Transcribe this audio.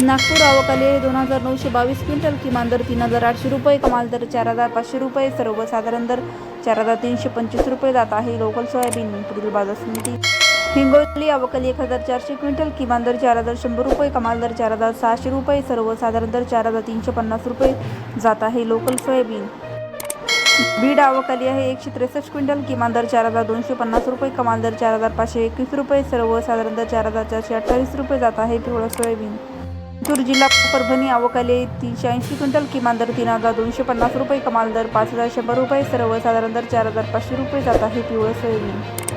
नागपूर आवकाले दोन हजार नऊशे बावीस क्विंटल किमान दर तीन हजार आठशे रुपये कमाल दर चार हजार पाचशे रुपये सर्वसाधारण दर चार हजार तीनशे पंचवीस रुपये जात आहे. लोकल सोयाबीन पुढील बाजार समिती. हिंगोली अवकाली एक हजार चारशे क्विंटल किमान दर चार हजार शंभर रुपये कमाल दर चार हजार सहाशे रुपये सर्वसाधारण दर चार हजार तीनशे पन्नास रुपये जात आहे लोकल सोयाबीन. बीड आवकाली आहे एकशे त्रेसष्ट क्विंटल किमान दर चार हजार दोनशे पन्नास रुपये कमाल दर चार हजार पाचशे एकवीस रुपये सर्वसाधारण दर चार हजार चारशे अठ्ठावीस रुपये जात आहे पिवळा सोयाबीन. लातूर जिल्हा परभणी आवकाले तीनशे ऐंशी क्विंटल किमान दर तीन हजार दोनशे पन्नास रुपये कमाल दर पाच हजार शंभर रुपये सर्वसाधारण दर चार हजार पाचशे रुपये जात आहे पिवळं सोयाबीन.